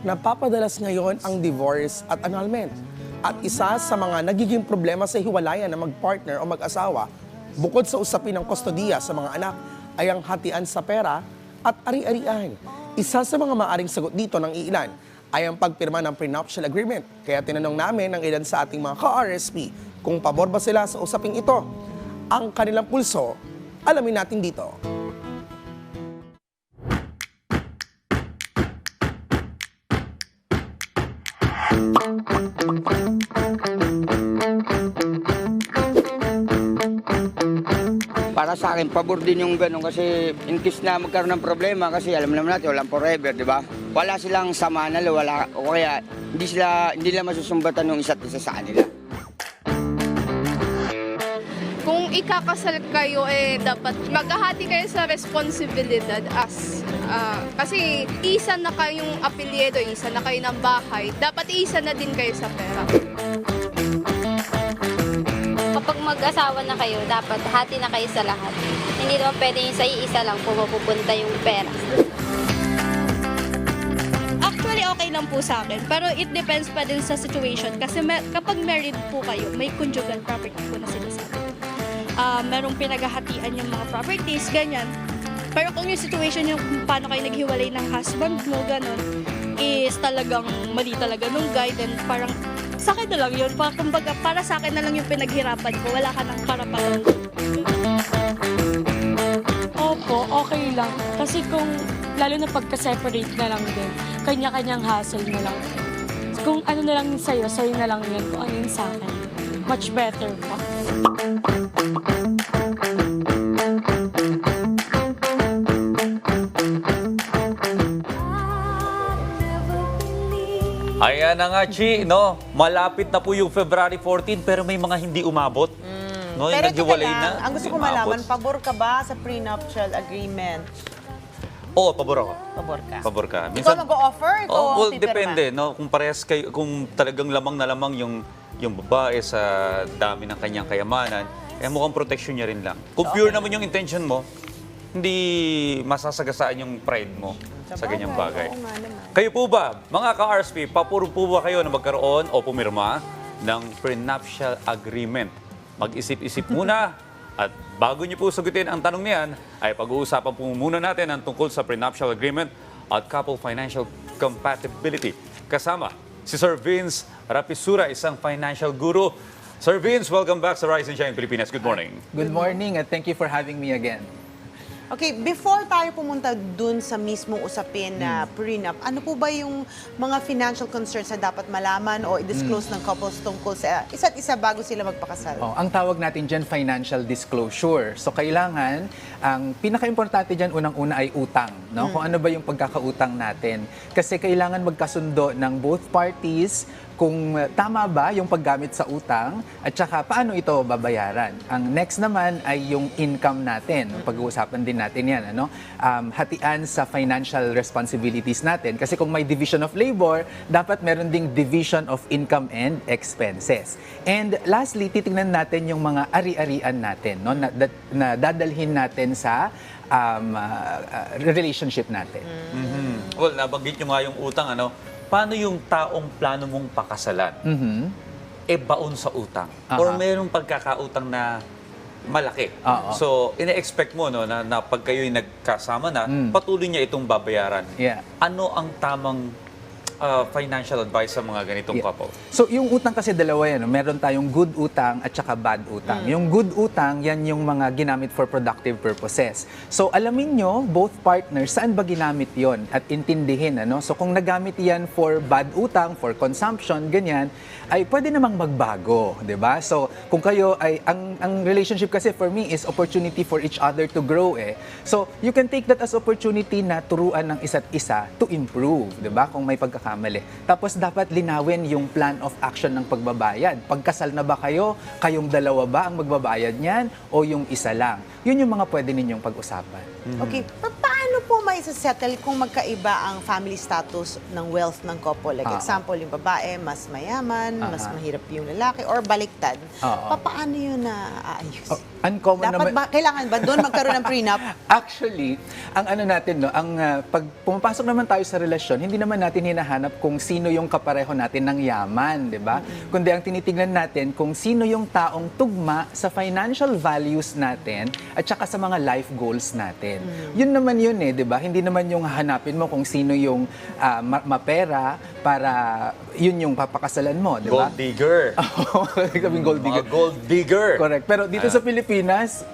napapadalas ngayon ang divorce at annulment. At isa sa mga nagiging problema sa hiwalayan ng magpartner o mag-asawa, bukod sa usapin ng kustodiya sa mga anak, ay ang hatian sa pera at ari-arian. Isa sa mga maaring sagot dito ng iilan ay ang pagpirma ng prenuptial agreement. Kaya tinanong namin ng ilan sa ating mga ka-RSP kung pabor ba sila sa usaping ito. Ang kanilang pulso, alamin natin dito. Para sa akin, pabor din yung ganun kasi in case na magkaroon ng problema kasi alam naman natin, walang forever, di ba? Wala silang sama na wala, o kaya hindi sila, hindi nila masusumbatan ng isa't isa sa kanila. Ikakasal kayo, eh, dapat maghahati kayo sa responsibilidad as ah, kasi isa na kayong apelyido, isa na kayo ng bahay, dapat isa na din kayo sa pera. Kapag mag-asawa na kayo, dapat hati na kayo sa lahat. Hindi naman pwede yung sa iisa lang pupunta yung pera. Actually, okay lang po sa akin. Pero it depends pa din sa situation. Kasi ma- kapag married po kayo, may conjugal property po na sinasabi. Ah, merong pinaghahatian yung mga properties, ganyan. Pero kung yung situation yung paano kayo naghiwalay ng husband mo, ganun, is talagang mali talaga nung guy, then parang sa akin na lang yun. Pa, kumbaga, para sa akin na lang yung pinaghirapan ko. Wala ka ng karapatan. Opo, okay lang. Kasi kung, lalo na pagka-separate na lang din, kanya-kanyang hassle na lang. Kung ano na lang sa'yo, sa'yo na lang yun. Kung ano yun sa akin. Much better po. Ayan na nga, Chi, no? Malapit na po yung February 14, pero may mga hindi umabot. No, yung Pero naghiwalay lang, na. ang gusto ko malaman, pabor ka ba sa prenuptial agreement? Oo, pabor ako. Pabor ka. Pabor ka. Ikaw mag-o-offer? Ikaw Oh, ang well, depende, no? Kung parehas kayo, kung talagang lamang na lamang yung yung babae sa dami ng kanyang kayamanan, eh mukhang protection niya rin lang. Kung pure naman yung intention mo, hindi masasagasaan yung pride mo sa ganyang bagay. Kayo po ba, mga ka-RSP, papuro po ba kayo na magkaroon o pumirma ng prenuptial agreement? Mag-isip-isip muna at bago niyo po sagutin ang tanong niyan, ay pag-uusapan po muna natin ang tungkol sa prenuptial agreement at couple financial compatibility. Kasama si Sir Vince Rapisura, isang financial guru. Sir Vince, welcome back sa Rise and Shine Pilipinas. Good morning. Good morning and thank you for having me again. Okay, before tayo pumunta dun sa mismong usapin na Hmm. prenup, ano po ba yung mga financial concerns na dapat malaman o i-disclose Hmm. ng couples tungkol sa isa't isa bago sila magpakasal? Oh, ang tawag natin dyan, financial disclosure. So, kailangan, ang pinaka-importante dyan, unang-una ay utang. No? Kung ano ba yung pagkakautang natin. Kasi kailangan magkasundo ng both parties kung tama ba yung paggamit sa utang at saka paano ito babayaran. Ang next naman ay yung income natin. Pag-uusapan din natin yan. Ano? Um, hatian sa financial responsibilities natin. Kasi kung may division of labor, dapat meron ding division of income and expenses. And lastly, titingnan natin yung mga ari-arian natin no? na, that- na dadalhin natin sa um, uh, uh, relationship natin. Mhm. Well, nabanggit niyo nga yung utang, ano? Paano yung taong plano mong pakasalan? Mhm. e baon sa utang. Aha. Or mayroong pagkakautang na malaki. Oo. So, ine-expect mo no, na, na pag kayo'y nagkasama na, Mm. patuloy niya itong babayaran. Yeah. Ano ang tamang ah, financial advice sa mga ganitong Yeah. couple? So, yung utang kasi dalawa yan. Meron tayong good utang at saka bad utang. Yung good utang, yan yung mga ginamit for productive purposes. So, alamin nyo, both partners, saan ba ginamit yon at intindihin. Ano? So, kung nagamit yan for bad utang, for consumption, ganyan, ay pwede namang magbago, 'di ba? So, kung kayo ay ang ang relationship kasi for me is opportunity for each other to grow eh. So, you can take that as opportunity na turuan ng isa't isa to improve, 'di ba? Kung may pagkakamali. Tapos dapat linawin yung plan of action ng pagbabayad. Pagkasal na ba kayo, kayong dalawa ba ang magbabayad niyan o yung isa lang? Yun yung mga pwede ninyong pag-usapan. Okay, pa- paano po may settle kung magkaiba ang family status ng wealth ng couple? Like Ah. example, yung babae mas mayaman, mas Aha. mahirap yung lalaki, or baliktad. Pa- paano yun na aayos? Oh, Uncommon Dapat naman. ba, kailangan ba doon magkaroon ng prenup? Actually, ang ano natin, no, ang ah, pag pumapasok naman tayo sa relasyon, hindi naman natin hinahanap kung sino yung kapareho natin ng yaman, di ba? Kundi ang tinitingnan natin kung sino yung taong tugma sa financial values natin at saka sa mga life goals natin. Yun naman yun eh, di ba? Hindi naman yung hanapin mo kung sino yung ah, ma- mapera para yun yung papakasalan mo, di ba? Gold digger. Sabing gold digger. Mga gold digger. Correct. Pero dito sa Pilipinas, be nice.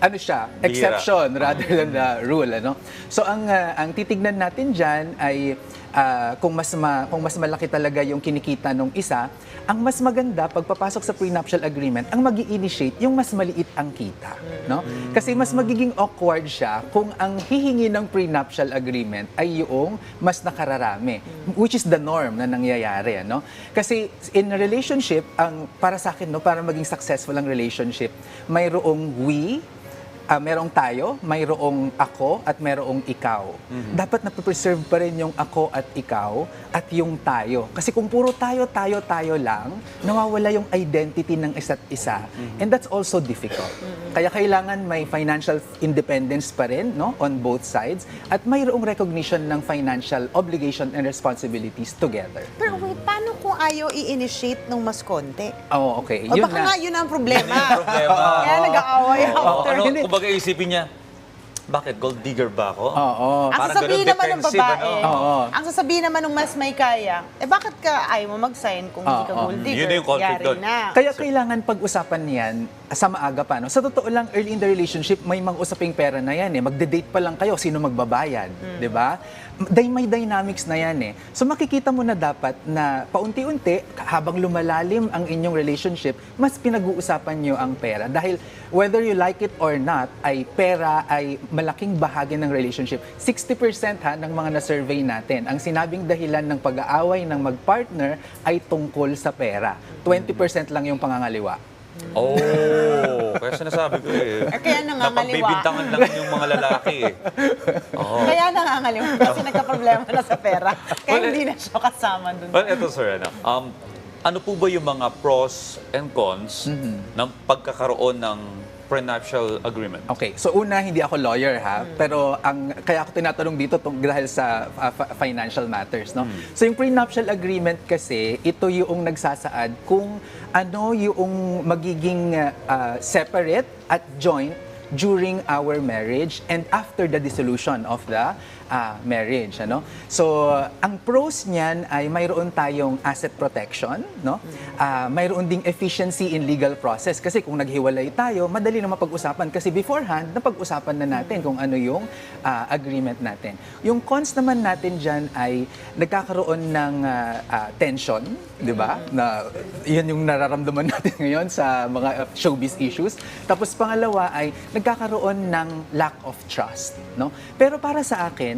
Ano siya, exception rather than the rule, ano? So ang ah, ang titignan natin diyan ay ah, kung mas ma- kung mas malaki talaga yung kinikita nung isa, ang mas maganda pagpapasok sa prenuptial agreement, ang magi initiate yung mas maliit ang kita, no? Kasi mas magiging awkward siya kung ang hihingi ng prenuptial agreement ay yung mas nakararami, which is the norm na nangyayari, ano? Kasi in a relationship, ang para sa akin no, para maging successful ang relationship, mayroong we, ah, merong tayo, mayroong ako at mayroong ikaw. Dapat na-preserve pa rin yung ako at ikaw at yung tayo. Kasi kung puro tayo, tayo, tayo lang, nawawala yung identity ng isa't isa. And that's also difficult. Kaya kailangan may financial independence pa rin no, on both sides at mayroong recognition ng financial obligation and responsibilities together. Pero wait, paano kung ayaw i-initiate nung mas konti? Oh, okay. O Yun baka na. nga yun ang problema. problema. Kaya nag-aaway after. ano. Kumbaga isipin niya, bakit gold digger ba ako? Oo. Ang Parang sasabihin ganun naman ng defensive, babae, ano? Oo. ang sasabihin naman ng mas may kaya, eh bakit ka ayaw mo mag-sign kung hindi ka Oo. gold Yun digger? na yung conflict Yari doon. na. Kaya kailangan pag-usapan yan sa maaga pa. No? Sa totoo lang, early in the relationship, may mga usaping pera na yan. Eh. Magde-date pa lang kayo, sino magbabayad. di ba? Day, may dynamics na yan eh. So makikita mo na dapat na paunti-unti, habang lumalalim ang inyong relationship, mas pinag-uusapan nyo ang pera. Dahil whether you like it or not, ay pera ay malaking bahagi ng relationship. 60% ha ng mga na-survey natin, ang sinabing dahilan ng pag-aaway ng mag-partner ay tungkol sa pera. 20% lang yung pangangaliwa. Oh, kaya sinasabi ko eh. Eh, kaya nangangaliwa. Napagbibintangan lang yung mga lalaki eh. Oo. Kaya nangangaliwa kasi nagka-problema na sa pera. Kaya Well, hindi na siya kasama dun. Well, ito sir, ano, um, ano po ba yung mga pros and cons ng pagkakaroon ng prenuptial agreement? Okay, so una, hindi ako lawyer ha, pero ang kaya ako tinatanong dito tung, dahil sa uh, financial matters, no? So yung prenuptial agreement kasi, ito yung nagsasaad kung ano yung magiging uh, separate at joint during our marriage and after the dissolution of the uh, marriage ano? So ang pros niyan ay mayroon tayong asset protection no? Ah, mayroon ding efficiency in legal process. Kasi kung naghiwalay tayo madali na mapag-usapan. Kasi beforehand napag-usapan na natin kung ano yung ah, agreement natin. Yung cons naman natin diyan ay nagkakaroon ng ah, ah, tension di ba? Na yan yung nararamdaman natin ngayon sa mga uh, showbiz issues. Tapos pangalawa ay nagkakaroon ng lack of trust no? Pero para sa akin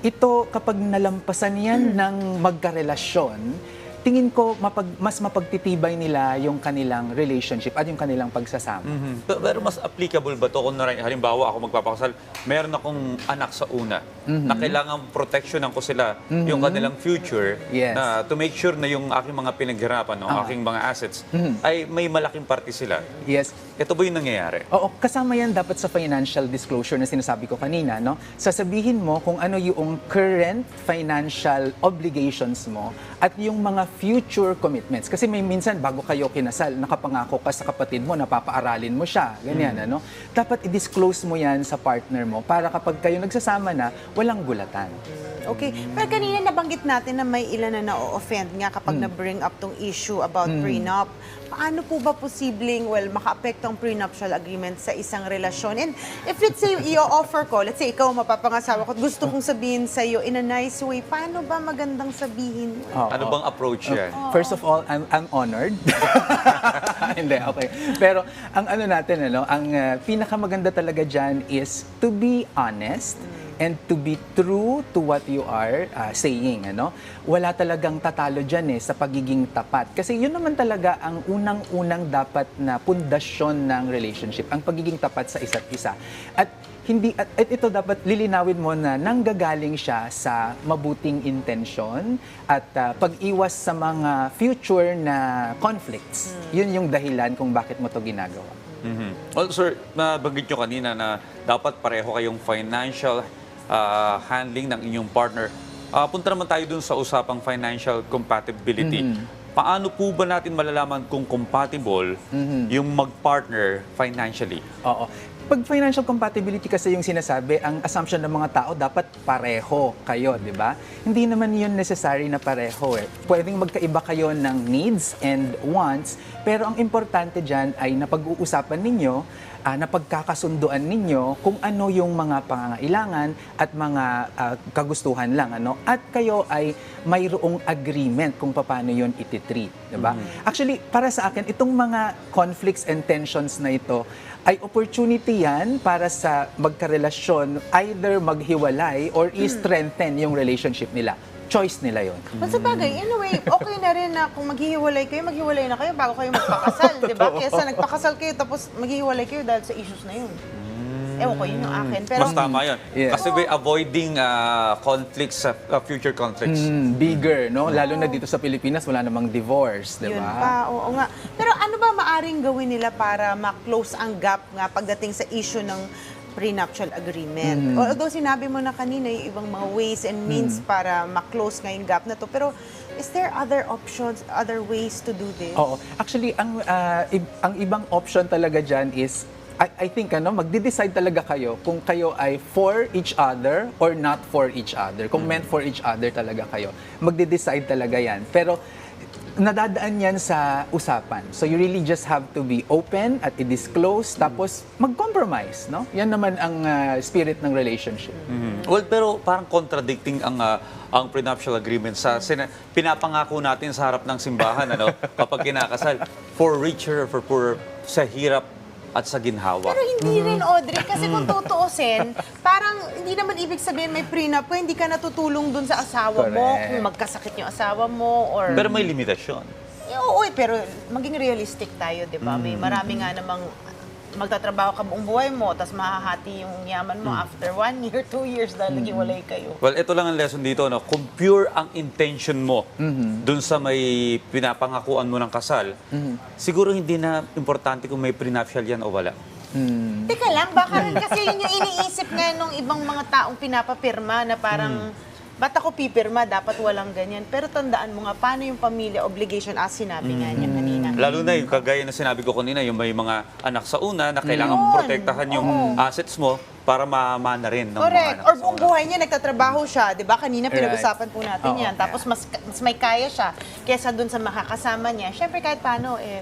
ito kapag nalampasan yan ng magkarelasyon tingin ko mapag, mas mapagtitibay nila yung kanilang relationship at yung kanilang pagsasama. Mhm. Pero, pero mas applicable ba to kung halimbawa ako magpapakasal, meron akong anak sa una na kailangan proteksyonan ko sila yung kanilang future Yes. na to make sure na yung aking mga pinaghirapan, no, aking mga assets ay may malaking parte sila. Yes. Ito ba yung nangyayari? Oo, kasama yan dapat sa financial disclosure na sinasabi ko kanina, no? Sasabihin mo kung ano yung current financial obligations mo at yung mga future commitments. Kasi may minsan bago kayo kinasal, nakapangako ka sa kapatid mo, napapaaralin mo siya, ganyan, ano? Dapat i-disclose mo yan sa partner mo para kapag kayo nagsasama na, walang gulatan. Okay. Pero kanina nabanggit natin na may ilan na na-offend nga kapag na-bring up tong issue about prenup. Paano po ba posibleng, well, maka-apekto ang prenuptial agreement sa isang relasyon? And if let's say, i-offer ko, let's say, ikaw mapapangasawa ko, gusto kong sabihin sa'yo in a nice way, paano ba magandang sabihin? Oo. Ano bang approach yan? First of all, I'm, I'm honored. Hindi, okay. Pero ang ano natin, ano, ang uh, pinakamaganda talaga dyan is to be honest and to be true to what you are uh, saying. Ano? Wala talagang tatalo dyan eh, sa pagiging tapat. Kasi yun naman talaga ang unang-unang dapat na pundasyon ng relationship, ang pagiging tapat sa isa't isa. At hindi at, at ito dapat lilinawin mo na nanggagaling siya sa mabuting intensyon at ah, pag-iwas sa mga future na conflicts. Yun yung dahilan kung bakit mo to ginagawa. Mhm. Well, sir, nabanggit nyo kanina na dapat pareho kayong financial ah, handling ng inyong partner. Ah, punta naman tayo dun sa usapang financial compatibility. Paano po ba natin malalaman kung compatible yung mag-partner financially? Oo. Pag financial compatibility kasi yung sinasabi, ang assumption ng mga tao dapat pareho kayo, di ba? Hindi naman yun necessary na pareho eh. Pwedeng magkaiba kayo ng needs and wants, pero ang importante dyan ay napag-uusapan ninyo, ah, napagkakasunduan ninyo kung ano yung mga pangangailangan at mga ah, kagustuhan lang. Ano? At kayo ay mayroong agreement kung paano yun ititreat. di ba? Actually, para sa akin, itong mga conflicts and tensions na ito, ay opportunity yan para sa magkarelasyon either maghiwalay or i-strengthen yung relationship nila. Choice nila yon. Well, sa bagay, in a way, okay na rin na kung maghihiwalay kayo, maghiwalay na kayo bago kayo magpakasal, di ba? Kesa nagpakasal kayo tapos maghihiwalay kayo dahil sa issues na yun. Ewan ko, yun yung akin. Pero, Mas tama yun. Yeah. Kasi we're avoiding ah, conflicts, ah, future conflicts. Mm, bigger, no? Lalo na dito sa Pilipinas, wala namang divorce, di Yun ba? pa, oo nga. Pero ano ba maaring gawin nila para ma-close ang gap nga pagdating sa issue ng prenuptial agreement? Although sinabi mo na kanina yung ibang mga ways and means para ma-close nga yung gap na to. Pero is there other options, other ways to do this? Oo. Actually, ang ib- ang ibang option talaga dyan is I, I think ano, magde-decide talaga kayo kung kayo ay for each other or not for each other. Kung meant for each other talaga kayo. Magde-decide talaga yan. Pero nadadaan yan sa usapan. So you really just have to be open at i-disclose tapos mag-compromise, no? Yan naman ang ah, spirit ng relationship. Mhm. Well, pero parang contradicting ang ah, ang prenuptial agreement sa sina- pinapangako natin sa harap ng simbahan ano kapag kinakasal for richer or for poorer sa hirap at sa ginhawa. Pero hindi rin, Audrey, kasi kung tutuusin, parang hindi naman ibig sabihin may prenup kung hindi ka natutulong dun sa asawa mo, Correct. kung magkasakit yung asawa mo, or... Pero may limitasyon. Eh, Oo, eh, pero maging realistic tayo, di ba? May marami nga namang magtatrabaho ka buong buhay mo, tapos mahahati yung yaman mo after one year, two years dahil naghiwalay kayo. Well, ito lang ang lesson dito, no? Kung pure ang intention mo dun sa may pinapangakuan mo ng kasal, siguro hindi na importante kung may prenuptial yan o wala. Teka lang, baka rin kasi yun yung iniisip nga nung ibang mga taong pinapapirma na parang, ba't ako pipirma, dapat walang ganyan. Pero tandaan mo nga, paano yung pamilya obligation, as sinabi nga niya kanina. Lalo na yung kagaya na sinabi ko kanina, yung may mga anak sa una na kailangan Yun. protektahan yung assets mo para mamana rin ng mga Correct. anak Or sa buong una. buhay niya, nagtatrabaho siya. Di ba? Kanina Right. pinag-usapan po natin Oo. yan. Tapos mas, mas may kaya siya kesa dun sa makakasama niya. Siyempre kahit paano, eh,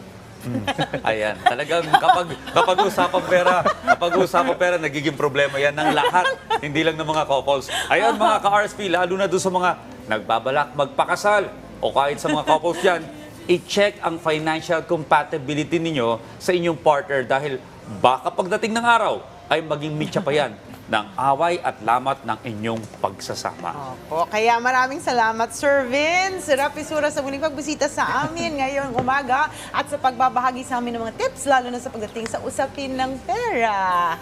Ayan, talagang kapag kapag usapan pera, kapag usapan pera, nagiging problema yan ng lahat, hindi lang ng mga couples. Ayan mga ka-RSP, lalo na doon sa mga nagbabalak magpakasal o kahit sa mga couples dyan, i-check ang financial compatibility ninyo sa inyong partner dahil baka pagdating ng araw ay maging mitya pa yan ng away at lamat ng inyong pagsasama. O, kaya maraming salamat, Sir Vince Rapisura, sa muling pagbisita sa amin ngayong umaga at sa pagbabahagi sa amin ng mga tips, lalo na sa pagdating sa usapin ng pera.